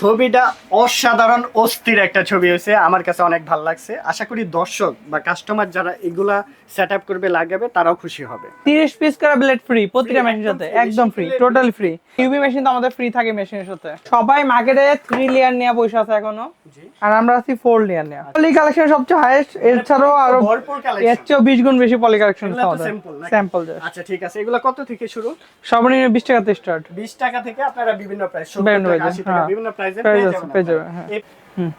ছবিটা অসাধারণ অস্থির একটা ছবি হয়েছে। আমার কাছে অনেক ভালো লাগছে। আশা করি দর্শক বা কাস্টমার যারা এগুলা সেট আপ করবে লাগাবে তারাও খুশি হবে। 30 পিস করে ব্লেড ফ্রি প্রতিটা মেশিনের সাথে। একদম free total free UV machine তো আমাদের ফ্রি থাকে মেশিনের সাথে। সবাই মার্কেটে 3 লেয়ার নিয়ে বসে আছে এখনও। আর আমরা আছি 4 লেয়ার নিয়ে। পলি কালেকশন সবচেয়ে হাইয়েস্ট এছাড়াও আরও ভরপুর এর। চেয়েও 20 গুণ বেশি পলি কালেকশন তো আমাদের। স্যাম্পল আচ্ছা ঠিক আছে। এগুলো কত থেকে শুরু? সর্বনিম্ন 20 টাকাতে স্টার্ট বিশ টাকা থেকে আপনারা বিভিন্ন প্রাইস টাকা টাকা হ্যাঁ। বিভিন্ন প্রাইসে Price পেয়ে আছে, যাবেন পেয়ে আপনারা। যাবেন, হ্যাঁ।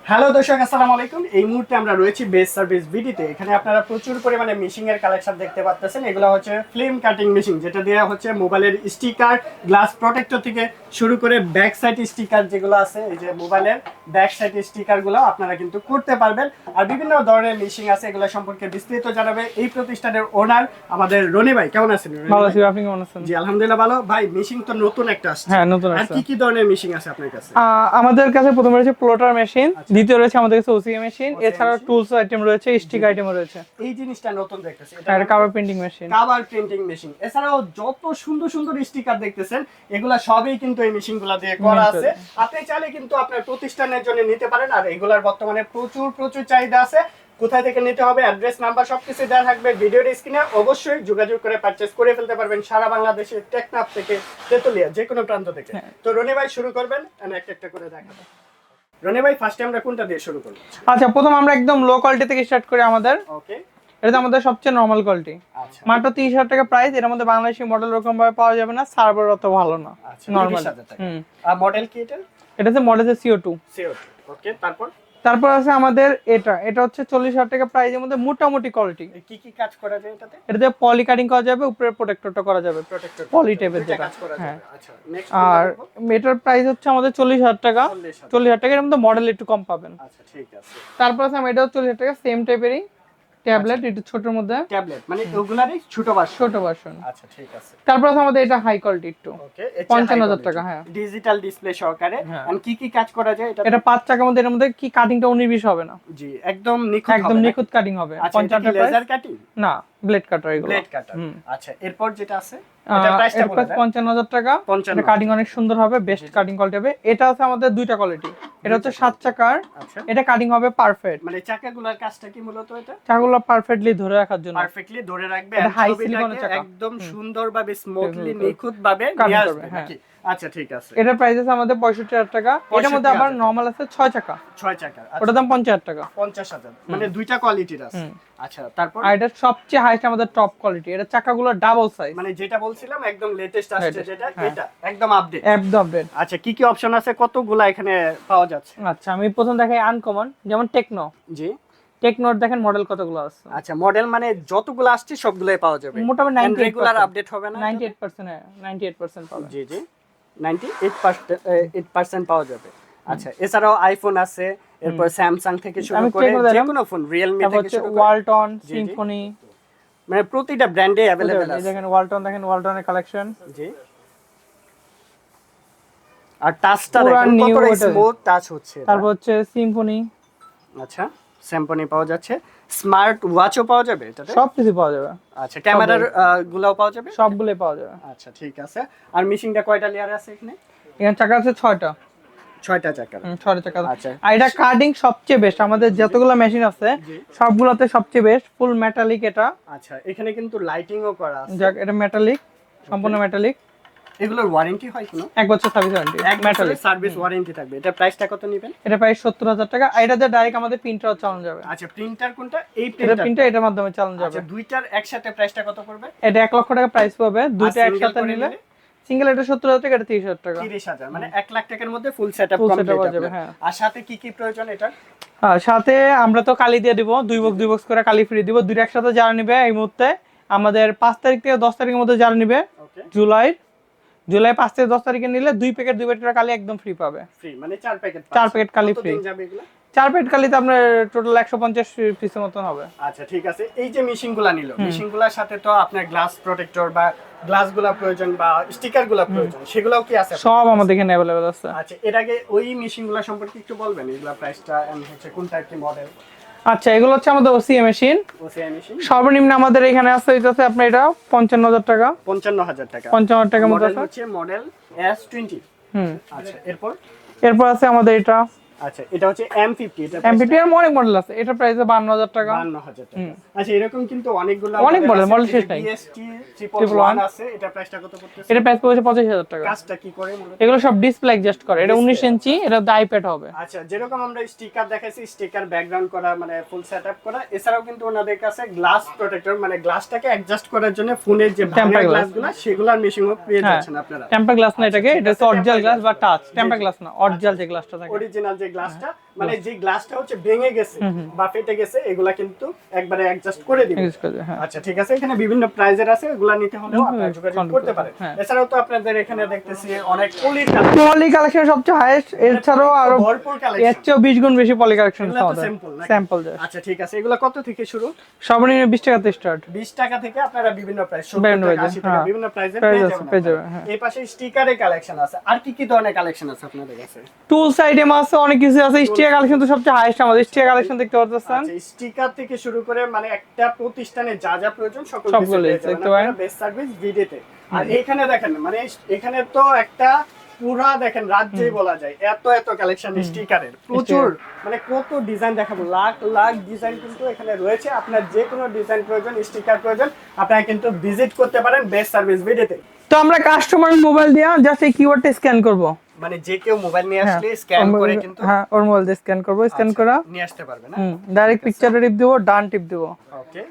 হ্যালো দর্শক আসসালামু আলাইকুম। এই মুহূর্তে আমরা রয়েছি বেস্ট সার্ভিস ভিডিতে এখানে আপনারা প্রচুর পরিমাণে মিশিং এর কালেকশন দেখতে পাচ্ছেন। এগুলো হচ্ছে ফিল্ম কাটিং মেশিন যেটা দেওয়া হচ্ছে মোবাইলের স্টিকার গ্লাস প্রোটেক্টর থেকে শুরু করে ব্যাক সাইড স্টিকার যেগুলো আছে এই যে মোবাইলের ব্যাক সাইড স্টিকারগুলো আপনারা কিন্তু করতে পারবেন। আর বিভিন্ন ধরনের মেশিন আছে এগুলো সম্পর্কে বিস্তারিত জানাবে এই প্রতিষ্ঠানের ওনার আমাদের রনি ভাই। কেমন আছেন ভালো আছি আপনি কেমন আছেন? জি আলহামদুলিল্লাহ ভালো। ভাই মেশিন তো নতুন একটা আসছে। হ্যাঁ নতুন আর আছে কি কি ধরনের মেশিন আছে আপনার কাছে? আমাদের কাছে প্রথমে রয়েছে প্লটার মেশিন দ্বিতীয় রয়েছে আমাদের কাছে ওসিএ মেশিন এছাড়া টুলস আইটেম রয়েছে স্টিক আইটেম রয়েছে। এই জিনিসটা নতুন দেখতেছি। এটা cover printing machine cover printing machine এছাড়াও যত সুন্দর সুন্দর স্টিকার দেখতেছেন এগুলা সবই কিন্তু এই মেশিনগুলা দিয়ে করা আছে। আপনি চাইলে কিন্তু আপনার প্রতিষ্ঠানের জন্য নিতে পারেন আর এগুলার বর্তমানে প্রচুর প্রচুর চাহিদা আছে। কোথায় থেকে নিতে হবে অ্যাড্রেস নাম্বার সবকিছু দেওয়া থাকবে ভিডিওর স্ক্রিনে অবশ্যই যোগাযোগ করে পারচেস করে ফেলতে পারবেন সারা বাংলাদেশের টেকনাফ থেকে তেতুলিয়া যে কোনো প্রান্ত থেকে। হ্যাঁ। তো রনি ভাই শুরু করবেন আমি একটা একটা করে দেখাবো। রনি ভাই ফার্স্টে আমরা কোনটা দিয়ে শুরু করব? আচ্ছা প্রথম আমরা একদম লো কোয়ালিটি থেকে স্টার্ট করি আমাদের। ওকে এটা আমাদের সবচেয়ে নর্মাল কোয়ালিটি আচ্ছা। মাত্র তিরিশ হাজার টাকা প্রাইস এর মধ্যে বাংলাদেশি মডেল ওরকম ভাবে পাওয়া যাবে না সার্ভার অত ভালো না। আচ্ছা নর্মাল হুম। আর মডেল কি এটা? এটা হচ্ছে model CO two CO okay তারপর? তারপর আছে আমাদের এটা। এটা হচ্ছে চল্লিশ হাজার টাকা প্রাইসের মধ্যে মোটামুটি কোয়ালিটি কি কি কাজ করা যায় এটাতে? এটাতে পলি কাটিং করা যাবে উপরে প্রোটেক্টরটা করা যাবে। প্রোটেক্টর পলি type যেটা। কাজ করা হ্যাঁ। আচ্ছা নেক্সট আর মেটার প্রাইস হচ্ছে আমাদের চল্লিশ হাজার টাকা। চল্লিশ হাজার। টাকা এর মধ্যে মডেল একটু কম পাবেন। আচ্ছা ঠিক আছে। তারপর আছে আমার এটাও চল্লিশ হাজার টাকা সেম টাইপেরই ট্যাবলেট একটু ছোটোর মধ্যে। ট্যাবলেট মানে ওগুলারই ছোট ভার্সন ছোট ভার্সন আচ্ছা ঠিক আছে। তারপর আছে আমাদের এটা হাই কোয়ালিটি একটু। ওকে পঞ্চান্ন হাজার টাকা, হ্যাঁ। ডিজিটাল ডিসপ্লে সহকারে। হ্যাঁ। আর কি কি কাজ করা যায় এটা এটা পাঁচ টাকার মধ্যে এর মধ্যে কি কাটিংটা উনিশ বিশ হবে না? জি একদম নিখুঁত একদম নিখুত কাটিং হবে। আচ্ছা এটা পঞ্চান্ন কি টাকা লেজার কাটিং না ব্লেড কাটার এগুলো। ব্লেড কাটার আচ্ছা এরপর যেটা আছে এটা প্রাইসটা বলে দেন। পঞ্চান্ন হাজার টাকা। কাটিং অনেক সুন্দর হবে বেস্ট কাটিং কোয়ালিটি হবে। এটা আছে আমাদের দুইটা কোয়ালিটি এটা হচ্ছে সাত চাকার। আচ্ছা। এটা কাটিং হবে পারফেক্ট মানে চাকাগুলোর কাজটা কি মূলত এটা? চাকাগুলো পারফেক্টলি ধরে রাখার জন্য। পারফেক্টলি ধরে রাখবে চাকা। একদম সুন্দরভাবে স্মুথলি নিখুঁতভাবে নিখুঁত ভাবে কাটিং নিয়ে আসবে হ্যাঁ। আচ্ছা ঠিক আছে। এটার প্রাইস আছে আমাদের পঁয়ষট্টি হাজার টাকা। এটার মধ্যে আবার 65,000 নর্মাল আছে চাকা। চাকার আচ্ছা। ওটার দাম টাকা। পঞ্চাশ হাজার মানে দুইটা কোয়ালিটির আছে। আচ্ছা তারপর? আর এটা সবচেয়ে হাইস্ট আমাদের টপ কোয়ালিটি এটা চাকাগুলো ডাবল সাইজ মানে যেটা বলছিলাম একদম লেটেস্ট আসছে যেটা হ্যাঁ। এটা একদম আপডেট একদম আপডেট আচ্ছা কি কি অপশন আছে? কতগুলা এখানে পাওয়া যাচ্ছে? আচ্ছা আমি প্রথম দেখাই আনকমন যেমন টেকনো জি। টেকনোর দেখেন মডেল কতগুলো আছে। আচ্ছা মডেল মানে যতগুলো আসছে সবগুলাই পাওয়া যাবে। মোটামুটি রেগুলার আপডেট হবে না ninety eight percent ninety eight percent পাবেন জি জি। নাইনটি এইট পার্সেন্ট পাওয়া যাবে। আচ্ছা এছাড়াও আইফোন আছে এরপর স্যামসাং থেকে শুরু করে যে কোনো ফোন রিয়েলমি থেকে শুরু করে। ওয়ালটন। সিম্ফনি মানে প্রতিটা ব্র্যান্ডে অ্যাভেলেবেল আছে। দেখেন ওয়ালটন দেখেন ওয়ালটনের কালেকশন জি। আর টাচটা দেখেন new স্মুথ টাচ হচ্ছে তারপর হচ্ছে সিম্ফনি আচ্ছা। স্যাম্পনি পাওয়া যাচ্ছে। স্মার্ট ওয়াচও পাওয়া যাবে এটাতে? সব কিছু পাওয়া যাবে। আচ্ছা ক্যামেরার গুলাও পাওয়া যাবে? সবগুলোই পাওয়া যাবে। আচ্ছা ঠিক আছে। আর মিশিংটা কয়টা লেয়ার আছে এখানে? এখানে চাকা আছে ছয়টা। ছয়টা হুম, ছয়টা চাকা আচ্ছা। আর এটা কাটিং সবচেয়ে বেস্ট আমাদের যতগুলো মেশিন আছে। সবগুলোতে সবচেয়ে বেস্ট ফুল মেটালিক এটা। আচ্ছা এখানে কিন্তু লাইটিংও করা আছে। যাক এটা মেটালিক সম্পূর্ণ মেটালিক এগুলোর ওয়ারেন্টি হয় কোনো? এক বছর সার্ভিস ওয়ারেন্টি এক মেটালিক সার্ভিস ওয়ারেন্টি থাকবে। এটা প্রাইসটা কত নেবেন? এটা সত্তর হাজার টাকা। আর এটাতে ডাইরেক্ট আমাদের প্রিন্টার চালানো যাবে। আচ্ছা প্রিন্টার কোনটা? এই প্রিন্টার প্রিন্টার এটার মাধ্যমে চালানো যাবে। আচ্ছা দুইটার একসাথে প্রাইসটা কত পড়বে? এটা লক্ষ টাকা প্রাইস পাবে দুইটা একসাথে নিলে? সিঙ্গেল এটা সত্তর হাজার টাকা এটা তিরিশ হাজার টাকা। তিরিশ হাজার মানে এক লাখ টাকার মধ্যে ফুল সেট আপ কমপ্লিট যাবে। আর সাথে কি কি প্রয়োজন এটা হ্যাঁ সাথে আমরা তো কালি দিয়ে দিব দুই বক্স দুই বক্স করে কালি ফ্রি দিব। দুইটা একসাথে যারা নিবে এই মুহূর্তে আমাদের পাঁচ তারিখ থেকে দশ তারিখের মধ্যে যারা নিবে ওকে জুলাই পাঁচ থেকে দশ তারিখে নিলে দুই প্যাকেট দুই প্যাকেট কালি একদম ফ্রি পাবে। ফ্রি মানে চার প্যাকেট চার প্যাকেট কালি ফ্রি চার প্যাকেট কালিতে আপনার টোটাল একশো পঞ্চাশ পিসের মতন হবে। আচ্ছা ঠিক আছে। এই যে মেশিনগুলা নিল মেশিনগুলার সাথে তো আপনার গ্লাস প্রোটেক্টর বা গ্লাসগুলা প্রয়োজন বা স্টিকারগুলা প্রয়োজন সেগুলোও কি আছে? সব আমাদের এখানে অ্যাভেলেবেল আছে। আচ্ছা এর আগে ওই মেশিনগুলা সম্পর্কে একটু বলবেন এগুলা প্রাইসটা এন্ড হচ্ছে কোন টাইপ কি মডেল আচ্ছা এগুলো হচ্ছে আমাদের ওসিএ মেশিন সর্বনিম্ন আমাদের এখানে আছে হইতেছে আপনার এটা পঞ্চান্ন হাজার টাকা। পঞ্চান্ন হাজার টাকা। পঞ্চান্ন হাজার টাকার মতো আছে? মডেল এস টোয়েন্টি হুম। আচ্ছা এরপর? এরপর আছে আমাদের এটা আচ্ছা এটা হচ্ছে এম ফিফটি এটা এমপিটি এর অনেক মডেল আছে এটা প্রাইস বান্ন হাজার টাকা। বান্ন হাজার টাকা। আচ্ছা এরকম কিন্তু অনেকগুলো অনেক model, model শেষ নাই। বিএসটি ট্রিপল আছে এটা প্রাইসটা কত পড়তেছে? এটা প্রাইস পড়েছে পঁচিশ টাকা। কাজটা কি করে এগুলো সব ডিসপ্লে অ্যাডজাস্ট করে। এটা উনিশ ইঞ্চি এটা আইপ্যাড হবে। আচ্ছা যেরকম আমরা স্টিকার দেখাইছি স্টিকার ব্যাকগ্রাউন্ড করা মানে ফুল সেটআপ করা এছাড়াও কিন্তু ওনাদের কাছে গ্লাস প্রোটেক্টর মানে গ্লাসটাকে অ্যাডজাস্ট করার জন্য ফোনের যে glass। গ্লাসগুলো সেগুলোর মেশিনও পেয়ে যাচ্ছেন আপনারা। টেম্পার গ্লাস না এটাকে এটা অরিজিনাল গ্লাস বা টাচ টেম্পার গ্লাস না অরিজিনাল যে গ্লাসটা থাকে। অরিজিনাল যে গ্লাসটা মানে যে গ্লাসটা হচ্ছে ভেঙে গেছে বা ফেটে গেছে এগুলা কিন্তু একবারে অ্যাডজাস্ট করে দিবে। ইউজ করে হ্যাঁ। আচ্ছা ঠিক আছে এখানে বিভিন্ন প্রাইজের আছে এগুলা নিতে হলেও আপনারা যোগাযোগ করতে পারেন। হ্যাঁ। এছাড়াও তো আপনাদের এখানে দেখতেছি অনেক পলির পলি কালেকশন সবচেয়ে হাইয়েস্ট এছাড়াও আরও ভরপুর এর কালেকশন চেয়েও বিশ গুণ বেশি পলি কালেকশন simple নাকি? স্যাম্পল আচ্ছা ঠিক আছে এগুলা কত থেকে শুরু? সর্বনিম্ন বিশ টাকাতে স্টার্ট 20 টাকা থেকে আপনারা বিভিন্ন প্রাইস 70 বিভিন্ন টাকা 80 টাকা হ্যাঁ। বিভিন্ন প্রাইসে পেয়ে যাবেন হ্যাঁ। এই পাশে স্টিকারের কালেকশন আছে। আর কি কি ধরনের কালেকশন আছে আপনাদের কাছে? টুলস আইটেম আছে অনেক কিছু আছে? কালেকশন তো সবচেয়ে হাইয়েস্ট আমাদের। স্টিয়ার কালেকশন দেখতে পাচ্ছেন আচ্ছা স্টিকার থেকে শুরু করে মানে একটা প্রতিষ্ঠানে যা যা প্রয়োজন সকল কিছু দেখতে পারেন। বেস্ট সার্ভিস ভিডিওতে আর এখানে দেখেন মানে এখানে তো একটা পুরা দেখেন বলা যায় এত এত কালেকশন স্টিকারের প্রচুর মানে কত ডিজাইন দেখাবো লাখ লাখ ডিজাইন কিন্তু এখানে রয়েছে। আপনার যে কোনো ডিজাইন প্রয়োজন স্টিকার প্রয়োজন আপনারা কিন্তু ভিজিট করতে পারেন বেস্ট সার্ভিস ভিডিওতে তো আমরা কাস্টমার মোবাইল দিয়ে জাস্ট এই কিওয়ার্ডটা স্ক্যান করব। মানে যে কেউ মোবাইল নিয়ে আসলে স্ক্যান করে কিন্তু হ্যাঁ ওর মোবাইল দিয়ে স্ক্যান করব স্ক্যান করা। নিয়ে আসতে পারবে না? ডাইরেক্ট পিকচারটা টিপ দিব ডান টিপ দিব। ওকে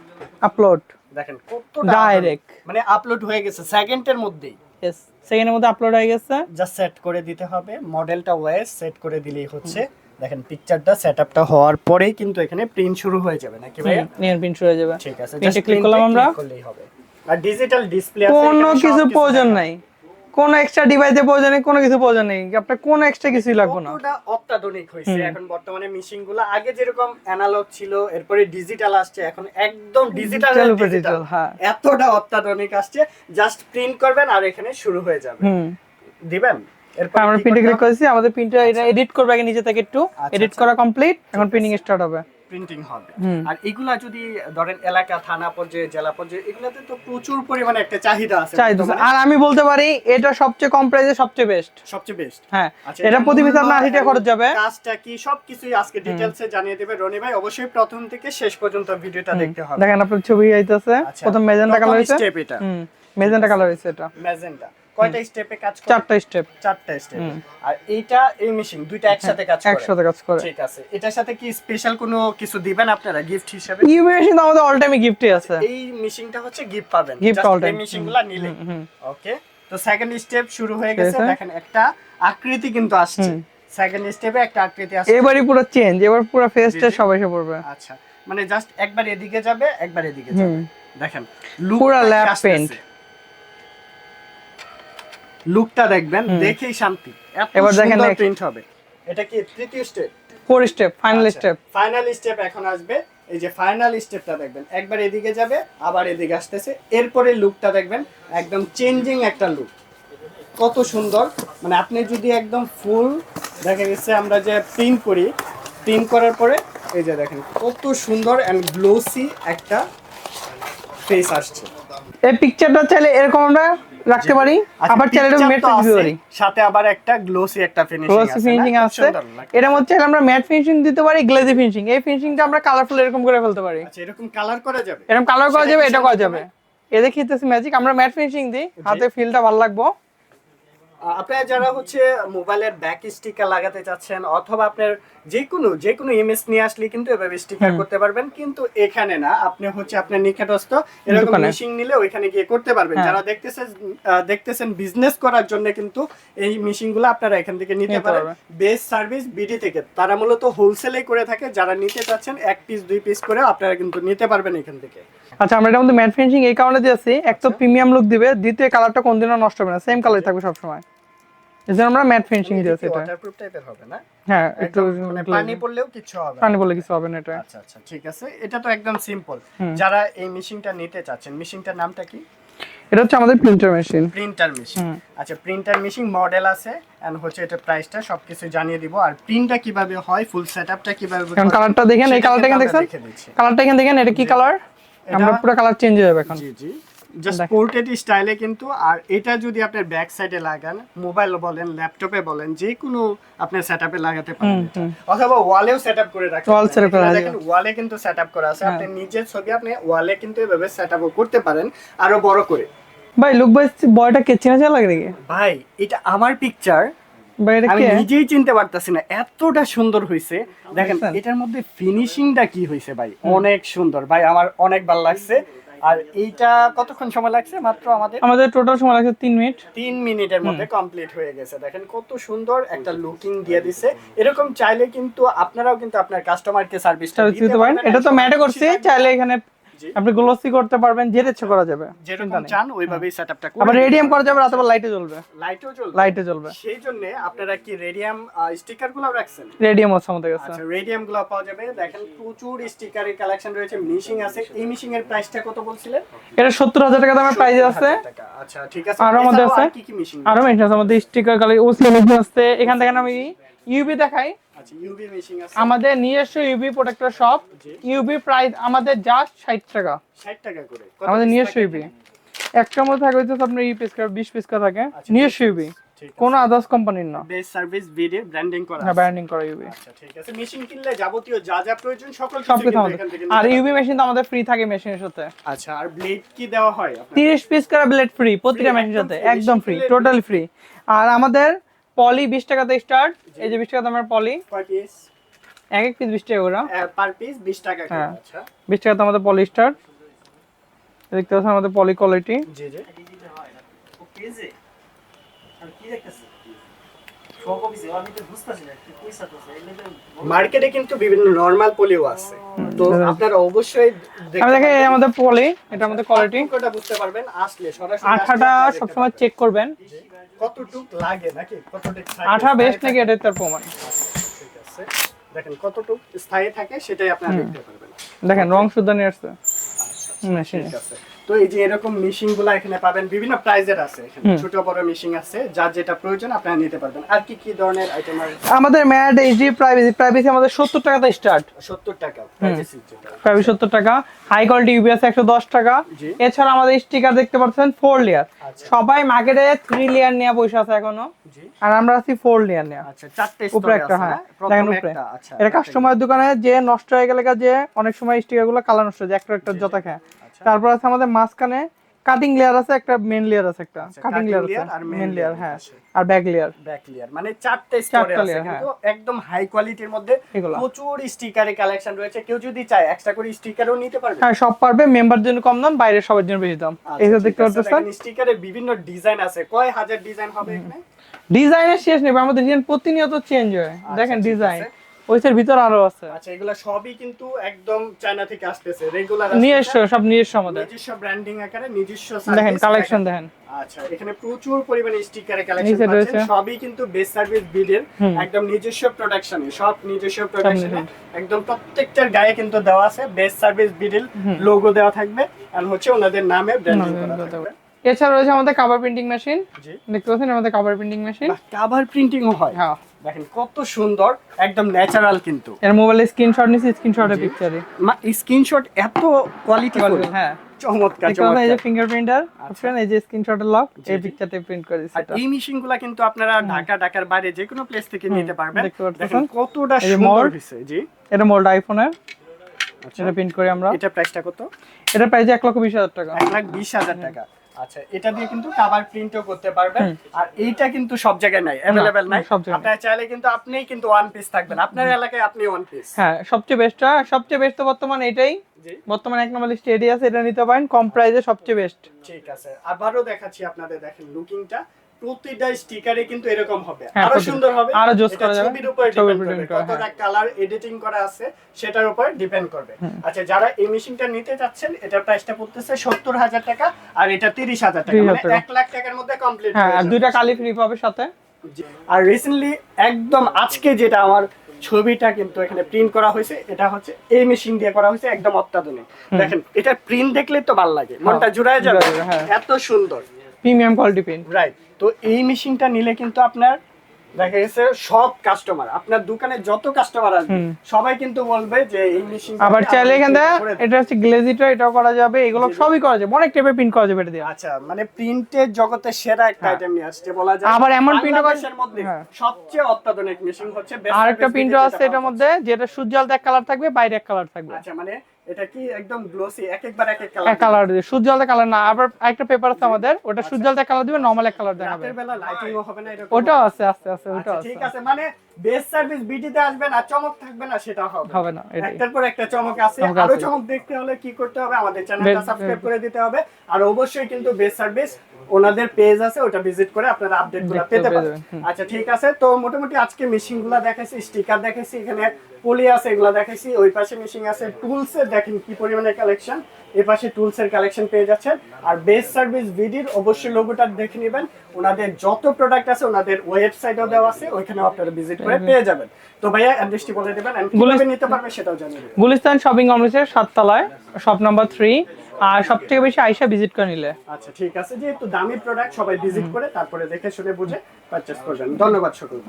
আপলোড দেখেন কত Direct। মানে আপলোড হয়ে গেছে সেকেন্ডের মধ্যেই। ইয়েস সেকেন্ডের মধ্যে আপলোড হয়ে গেছে। জাস্ট সেট করে দিতে হবে মডেলটা ওয়েস সেট করে দিলেই হচ্ছে। দেখেন পিকচারটা সেটআপটা হওয়ার পরেই কিন্তু এখানে প্রিন্ট শুরু হয়ে যাবে নাকি ভাইয়া? নিয়ন প্রিন্ট হয়ে যাবে। ঠিক আছে জাস্ট click করলাম আমরা। করলেই হবে। আর ডিজিটাল ডিসপ্লে আছে কোনো কিছু প্রয়োজন নাই। কোনো এক্সট্রা ডিভাইসের প্রয়োজন নেই কোনো কিছু প্রয়োজন নেই। আপনার কোন এক্সট্রা কিছুই লাগবে না। কতটা অত্যাধুনিক হয়েছে এখন বর্তমানে মেশিনগুলো আগে যেরকম অ্যানালগ ছিল এরপরে ডিজিটাল আসছে এখন একদম ডিজিটাল ডিজিটাল হ্যাঁ। এতটা অত্যাধুনিক আসছে জাস্ট প্রিন্ট করবেন আর এখানে শুরু হয়ে যাবে। দিবেন? এরপর আমরা প্রিন্টে ক্লিক করেছি আমাদের প্রিন্টটা এটা এডিট করবে আগে নিচে থেকে একটু। আচ্ছা, এডিট আচ্ছা। করা কমপ্লিট এখন প্রিন্টিং স্টার্ট হবে। প্রিন্টিং হবে। আর এগুলা যদি ধরেন এলাকা থানা পর্যায়ে জেলা পর্যায়ে এগুলাতে তো প্রচুর পরিমাণে একটা চাহিদা আছে। আর আমি বলতে পারি এটা সবচেয়ে কম প্রাইসে সবচেয়ে বেস্ট সবচেয়ে বেস্ট হ্যাঁ আচ্ছা, এটা প্রতি পিস আপনার আশি টাকা খরচ যাবে কাজটা কি? সবকিছুই আজকে ডিটেলসে জানিয়ে দেবে রনি ভাই। অবশ্যই প্রথম থেকে শেষ পর্যন্ত ভিডিওটা দেখতে হবে। দেখেন আপনার ছবি আইতেছে আচ্ছা, প্রথম মেজেন্টা কালার হইছে। স্টেপ এটা। মেজেন্টা কালার হইছে এটা। ম্যাজেন্টা কয়টা স্টেপে কাজ করে? চারটা স্টেপ চারটা স্টেপ আর এইটা এই মেশিন দুইটা একসাথে কাজ করে? একসাথে কাজ করে। ঠিক আছে। এটার সাথে কি স্পেশাল কোনো কিছু দিবেন আপনারা গিফট হিসেবে? ইউবি মেশিন আমাদের অল টাইমে গিফটই আছে। এই মেশিনটা হচ্ছে গিফট পাবেন। All time. এই মেশিনগুলো নিলে ওকে তো সেকেন্ড স্টেপ শুরু হয়ে গেছে। দেখেন একটা আকৃতি কিন্তু আসছে। সেকেন্ড স্টেপে একটা আকৃতি আসছে। এবারই পুরো চেঞ্জ এবার পুরো ফেসটা সব এসে পড়বে। আচ্ছা। মানে জাস্ট একবার এদিকে যাবে একবার এদিকে যাবে। দেখেন পুরা আসতেছে। paint। লুকটা দেখবেন দেখেই শান্তি। এবার দেখেন প্রিন্ট হবে। এটা কি তৃতীয় step four step final step final step এখন আসবে। এই যে ফাইনাল স্টেপটা দেখবেন একবার এদিকে যাবে আবার এদিকে আসতেছে। এরপরে লুকটা দেখবেন একদম চেঞ্জিং একটা লুক কত সুন্দর। মানে আপনি যদি একদম ফুল দেখা গেছে আমরা যে প্রিন্ট করি প্রিন্ট করার পরে এই যে দেখেন কত সুন্দর অ্যান্ড গ্লোসি একটা ফেস আসছে। এই পিকচারটা চাইলে এরকম আমরা রাখতে পারি? আচ্ছা, আবার চাইলে ম্যাট ফিনিশিং করি পারি। সাথে আবার একটা গ্লোসি একটা ফিনিশিং আছে ফিনিশিং আছে। এটা মধ্যে আমরা ম্যাট ফিনিশিং দিতে পারি গ্লেজি ফিনিশিং এই ফিনিশিংটা আমরা কালারফুল এরকম করে ফেলতে পারি। আচ্ছা এরকম কালার করা যাবে? এরকম কালার করা যাবে এটা করা যাবে। এ দেখিতেছি ম্যাজিক আমরা ম্যাট ফিনিশিং দিই। হাতে ফিলটা ভালো লাগবো। আপনারা যারা হচ্ছে মোবাইলের ব্যাক স্টিকার লাগাতে চাচ্ছেন অথবা আপনার যে কোনো যে কোনো ইমেজ নিয়ে আসলে কিন্তু এভাবে স্টিকার করতে পারবেন কিন্তু এখানে না আপনি হচ্ছে আপনার নিকটস্থ এরকম মেশিন নিলে ওইখানে গিয়ে করতে পারবেন। হ্যাঁ। যারা দেখতেছেন দেখতেছেন বিজনেস করার জন্য কিন্তু এই মেশিনগুলো আপনারা এখান থেকে নিতে পারেন। বেস্ট সার্ভিস বিডি থেকে। তারা মূলত হোলসেলে করে থাকে। যারা নিতে চাচ্ছেন এক পিস দুই পিস করে আপনারা কিন্তু নিতে পারবেন এখান থেকে। আচ্ছা আমরা মধ্যে ম্যাট ফিনিশিং এই কারণে দিয়েছি। এক তো প্রিমিয়াম লুক দিবে দ্বিতীয় কালারটা কোনদিনও নষ্ট হবে না সেম কালারই থাকবে সবসময়। এই জন্য আমরা ম্যাট ফিনিশিং দিয়েছি এটা। ওয়াটারপ্রুফ টাইপের হবে না? হ্যাঁ একটু মানে পানি পড়লেও কিছু হবে না। পানি বলে কিছু হবে না এটা। আচ্ছা আচ্ছা ঠিক আছে। এটা তো একদম সিম্পল যারা এই মেশিনটা নিতে চাচ্ছেন মেশিনটার নামটা কি? এটা হচ্ছে আমাদের প্রিন্টার মেশিন প্রিন্টার মেশিন আচ্ছা প্রিন্টার মেশিন মডেল আছে এন্ড হচ্ছে এটা প্রাইসটা সবকিছু জানিয়ে দিব। আর প্রিন্টটা কীভাবে হয় ফুল সেটআপটা কীভাবে কালারটা দেখেন এই কালারটা এখানে আমরা দেখছেন? দেখে কালারটা এখানে দেখেন এটা কি কালার আমরা পুরো কালার চেঞ্জ হয়ে যাবে এখন জি জি জাস্ট। পোর্ট্রেট স্টাইলে কিন্তু আর এটা যদি আপনার ব্যাক সাইডে লাগান মোবাইল বলেন ল্যাপটপে বলেন যে কোনো আপনার সেটআপে লাগাতে পারেন। অথবা ওয়ালেও সেটআপ করে রাখতে পারেন। setup করা। দেখেন ওয়ালে কিন্তু সেটআপ করা আছে হ্যাঁ। আপনি নিজের ছবি আপনি ওয়ালে কিন্তু এভাবে সেটআপ করতে পারেন আরও বড় করে ভাই লুক ভাই বয়টা কে চেনা লাগে নাকি ভাই এটা আমার পিকচার আমি নিজেই চিনতে পারতাছি না এতটা সুন্দর হয়েছে দেখেন এটার মধ্যে ফিনিশিংটা কি হয়েছে ভাই? অনেক সুন্দর। ভাই আমার অনেক ভালো লাগছে। আর এইটা কতক্ষণ সময় লাগছে মাত্র আমাদের? আমাদের টোটাল সময় লাগছে তিন মিনিট। তিন মিনিটের মধ্যে কমপ্লিট হয়ে গেছে। দেখেন কত সুন্দর একটা লুকিং দিয়ে দিছে। এরকম চাইলে কিন্তু আপনারাও কিন্তু আপনার কাস্টমারকে সার্ভিস সার্ভিস দিতে পারেন। এটা তো ম্যাটে করছি। চাইলে এখানে। আপনি গ্লোসি করতে পারবেন যেটা ইচ্ছে করা যাবে। যেরকম চান ওইভাবেই সেটআপটা আবার করে রেডিয়াম করা যাবে রাতে লাইটে জ্বলবে। লাইটও চলবে লাইটে জ্বলবে। সেই জন্য আপনারা কি রেডিয়াম স্টিকারগুলো রাখছেন? রেডিয়াম আছে আমাদের কাছে। আচ্ছা রেডিয়ামগুলো পাওয়া যাবে। দেখেন প্রচুর স্টিকারের কালেকশন রয়েছে মিশিং আছে। এই মিশিং এর প্রাইসটা কত বলছিলেন? এটা সত্তর হাজার টাকা দামের প্রাইস আছে। আচ্ছা ঠিক আছে। আরও আমাদের আছে? কি কি মিশিং আরও মেশিন আছে। আমাদের স্টিকার কালি ওসি মেশিন আছে। এখান থেকে আমি ইউবি দেখাই। আচ্ছা আমাদের নিজস্ব UV protector shop UV price আমাদের জাস্ট ষাট টাকা। 60 টাকা করে। আমাদের নিজস্ব? ইউবি একটার মধ্যে থাকে হচ্ছে আপনার ই পিস বিশ পিস থাকে। আচ্ছা, নিজস্ব ইউবি কোন আদার্স কোম্পানির না। বেস সার্ভিস ভিডিও ব্র্যান্ডিং করা হ্যাঁ। ব্র্যান্ডিং করা ইউবি আচ্ছা ঠিক আছে। মেশিন কিনলে যাবতীয় যা যা প্রয়োজন সকল সব কিছু আর ইউবি মেশিন তো আমাদের ফ্রি থাকে মেশিনের সাথে। আচ্ছা আর ব্লেড কি দেওয়া হয় আপনার? তিরিশ পিস করে ব্লেড ফ্রি প্রতিটা মেশিনের সাথে একদম ফ্রি টোটাল ফ্রি আর আমাদের পলি বিশ টাকাতে স্টার্ট এই যে বিশ টাকা দামের পলি। পার পিস এক এক পিস বিশ টাকা করে। পার পিস 20 টাকা করে। হ্যাঁ। আচ্ছা। বিশ টাকাতে আমাদের পলি স্টার্ট দেখতে পাচ্ছেন আমাদের পলি কোয়ালিটি জি জি। মার্কেটে কিন্তু বিভিন্ন নরমাল পলিও আছে। তো আপনারা অবশ্যই দেখতে আমি দেখে পারবেন। আমাদের পলি এটা আমাদের কোয়ালিটি বুঝতে পারবেন আসলে সরাসরি আঠাটা সবসময় চেক করবেন। জি। কতটুক লাগে নাকি? কতটুক আঠা বেস্ট নাকি? এটাই তার প্রমাণ? ঠিক আছে। দেখেন কতটুক স্থায়ী থাকে সেটাই আপনারা দেখতে পারবেন। দেখেন রং শুদ্ধ নিয়ে আসছে। আচ্ছা মেশিন। ঠিক আছে। তো এই যে এরকম মিশিংগুলো এখানে পাবেন বিভিন্ন প্রাইজের আছে এখানে। ছোট বড় মিশিং আছে যার যেটা প্রয়োজন আপনারা নিতে পারবেন। আর কি কি ধরনের আইটেম আছে? আমাদের ম্যাট এইচডি প্রাইভেসি প্রাইভেসি আমাদের সত্তর টাকাতে স্টার্ট 70 টাকা যেটা প্রাইভেসি সত্তর টাকা। হাই কোয়ালিটি ইউবিএস একশো দশ টাকা। এছাড়া আমাদের স্টিকার দেখতে পাচ্ছেন ফোর লেয়ার আচ্ছা। সবাই মার্কেটে থ্রি লেয়ার নেওয়া পয়সা আছে এখনও। আর আমরা আছি ফোর লেয়ার নেওয়া আচ্ছা চারটে উপরে একটা আছে হ্যাঁ? প্রথমে একটা আচ্ছা এটা কাস্টমার দোকানে যে নষ্ট হয়ে গেলে যে অনেক সময় স্টিকারগুলো কালার নষ্ট হয়ে যায়। একটা একটা জতা খায়। তারপর আছে আমাদের মাঝখানে কাটিং লেয়ার আছে একটা মেন লেয়ার আছে একটা। আচ্ছা, কাটিং লেয়ার আছে। আর মেন লেয়ার হ্যাঁ আর ব্যাক লেয়ার ব্যাক লেয়ার মানে চারটে স্তরে আছে হ্যাঁ। কিন্তু একদম হাই কোয়ালিটির মধ্যে প্রচুর স্টিকারের কালেকশন রয়েছে। কেউ যদি চায় এক্সট্রা করে স্টিকারও নিতে পারবে। হ্যাঁ সব পারবে মেম্বার জন্য কম দাম বাইরে সবার জন্য বেশি দাম। আচ্ছা, এই যে দেখতে পাচ্ছেন স্টিকারের বিভিন্ন ডিজাইন আছে। কয় হাজার ডিজাইন হবে এখানে? ডিজাইনের শেষ নেই আমাদের ডিজাইন প্রতিনিয়ত চেঞ্জ হয়। দেখেন আচ্ছা, ডিজাইন আছে। ভিতর আরও আছে। আচ্ছা এগুলা সবই কিন্তু একদম চায়না থেকে আসতেছে। রেগুলার নিজস্ব সব নিজস্ব আমাদের। নিজস্ব ব্র্যান্ডিং আকারে নিজস্ব দেখেন কালেকশন দেখেন। আচ্ছা এখানে প্রচুর পরিমাণে স্টিকারের কালেকশন রয়েছে। সবই কিন্তু বেস সার্ভিস বিডের একদম নিজস্ব প্রোডাকশনে সব নিজস্ব প্রোডাকশনে একদম প্রত্যেকটার গায়ে কিন্তু দেওয়া আছে। বেস সার্ভিস বিডের লোগো দেওয়া থাকবে। আর হচ্ছে ওনাদের নামে ব্র্যান্ডিং করা থাকবে। এছাড়া রয়েছে আমাদের কাভার প্রিন্টিং মেশিন জি। দেখতে পাচ্ছেন আমাদের cover printing machine cover printing হয়। হ্যাঁ। দেখেন কত সুন্দর একদম ন্যাচারাল কিন্তু। এর মোবাইলে স্ক্রিনশট নিছি স্ক্রিনশটের পিকচারে স্ক্রিনশট এত কোয়ালিটি হ্যাঁ। চমৎকার পাচ্ছেন এই যে চমৎকার। ফিঙ্গারপ্রিন্টার আচ্ছা। অপশন এই যে স্ক্রিনশটের লক এই পিকচারটা প্রিন্ট করে দিচ্ছি এই মেশিনগুলা কিন্তু আপনারা ঢাকা ঢাকার বাইরে যে কোনো প্লেস থেকে নিতে পারবেন। দেখেন কতটা সুন্দর। হয়েছে জি। এটা মোল্ড আইফোনের আচ্ছা। এটা প্রিন্ট করি আমরা। এটা প্রাইসটা কত? এটা প্রাইস এক লক্ষ বিশ হাজার টাকা। এক লাখ বিশ হাজার টাকা। আচ্ছা এটা দিয়ে কিন্তু কাভার প্রিন্টও করতে পারবেন। আর এইটা কিন্তু সব জায়গায় নাই অ্যাভেলেবেল নাই। আপনারা চাইলে কিন্তু আপনিই কিন্তু ওয়ান পিস থাকবেন। আপনার এলাকায় আপনি ওয়ান পিস হ্যাঁ সবচেয়ে বেস্ট সবচেয়ে বেস্ট তো বর্তমানে এটাই। বর্তমানে এক নম্বর লিস্টে এটা নিতে পারেন কম প্রাইসে সবচেয়ে বেস্ট ঠিক আছে আবারও দেখাচ্ছি আপনাদের দেখেন লুকিংটা প্রতিটা স্টিকারে কিন্তু এরকম হবে। হ্যাঁ, আরও সুন্দর হবে। আরও জোস করা যাবে। ছবির উপরে ডিপেন্ড করবে। কতটা কালার এডিটিং করা আছে সেটার উপর ডিপেন্ড করবে। আচ্ছা যারা এই মেশিনটা নিতে চাচ্ছেন এটার প্রাইসটা পড়তেছে সত্তর হাজার টাকা আর এটা তিরিশ হাজার টাকা। মানে টাকা। এক লাখ টাকার মধ্যে কমপ্লিট হ্যাঁ আর দুইটা কালি ফ্রি পাবে সাথে। আর রিসেন্টলি একদম আজকে যেটা আমার ছবিটা কিন্তু এখানে প্রিন্ট করা হয়েছে এটা হচ্ছে এই মেশিন দিয়ে করা হয়েছে একদম অত্যাধুনিক। দেখেন এটা প্রিন্ট দেখলে তো ভালো লাগে। মনটা জুড়ায় যাবে হ্যাঁ। এত সুন্দর। প্রিমিয়াম কোয়ালিটি প্রিন্ট রাইট তো এই মেশিনটা নিলে কিন্তু আপনার দেখা গেছে সব কাস্টমার আপনার দোকানে যত কাস্টমার আসবে সবাই কিন্তু বলবে যে এই মেশিন আবার চাইলে এখান থেকে এটা হচ্ছে গ্লেজিটা এটাও করা যাবে এগুলো সবই করা যাবে অনেক টাইপের প্রিন্ট করা যাবে এটা দিয়ে। আচ্ছা মানে প্রিন্টের জগতে সেরা একটা আইটেম নিয়ে আসছে বলা যায়। হ্যাঁ। আবার এমন ও করা- মধ্যে হ্যাঁ। সবচেয়ে অত্যাধুনিক মেশিন হচ্ছে Best আর একটা Service প্রিন্টও Digit আছে এটার মধ্যে যেটা সূর্য আলাদা এক কালার থাকবে বাইরে এক কালার থাকবে। আচ্ছা মানে এটা কি একদম গ্লসি এক একবার এক এক কালার কালার দিয়ে। সূর্য আলাদা কালার না আবার একটা পেপার আছে আমাদের ওটা সূর্য আলাদা কালার দিবে নরমাল এক কালার দেখাবে। রাতের বেলা লাইটিং হবে না এরকম। ওটাও আছে আছে আছে আচ্ছা, ঠিক আছে। মানে বেস্ট সার্ভিস বিটিতে আসবেন আর চমক থাকবে না সেটা হবে। হবে না একটার পর একটা চমক আছে। আরও চমক দেখতে হলে কি করতে হবে? আমাদের চ্যানেলটা সাবস্ক্রাইব করে দিতে হবে। আর অবশ্যই কিন্তু বেস্ট সার্ভিস ওনাদের পেজ আছে ওটা ভিজিট করে আপনারা আপডেটগুলো পেতে পারেন। আচ্ছা ঠিক আছে। তো মোটামুটি আজকে মেশিনগুলা দেখাইছি স্টিকার দেখাইছি এখানে পলি আছে এগুলা দেখাইছি। ওই পাশে মেশিন আছে টুলস এর দেখেন কি পরিমাণে কালেকশন এই পাশে টুলস এর কালেকশন পেয়ে যাচ্ছেন আর বেস্ট সার্ভিস ভিডির অবশ্যই লোগোটা দেখে নেবেন। ওনাদের যত প্রোডাক্ট আছে ওনাদের ওয়েবসাইটও দেওয়া আছে ওইখানেও আপনারা ভিজিট করে পেয়ে যাবেন। তো ভাইয়া অ্যাড্রেসটি বলে দেবেন। and কীভাবে নিতে পারবে সেটাও জানিয়ে দেবেন গুলিস্তান শপিং কমপ্লেক্সের সাততলায় শপ নাম্বার থ্রি আর সব থেকে বেশি আয়শা ভিজিট করে নিলে। আচ্ছা ঠিক আছে। যেহেতু দামি প্রোডাক্ট সবাই ভিজিট করে তারপরে দেখে শুনে বুঝে পারচেস করবেন। ধন্যবাদ সকলকে।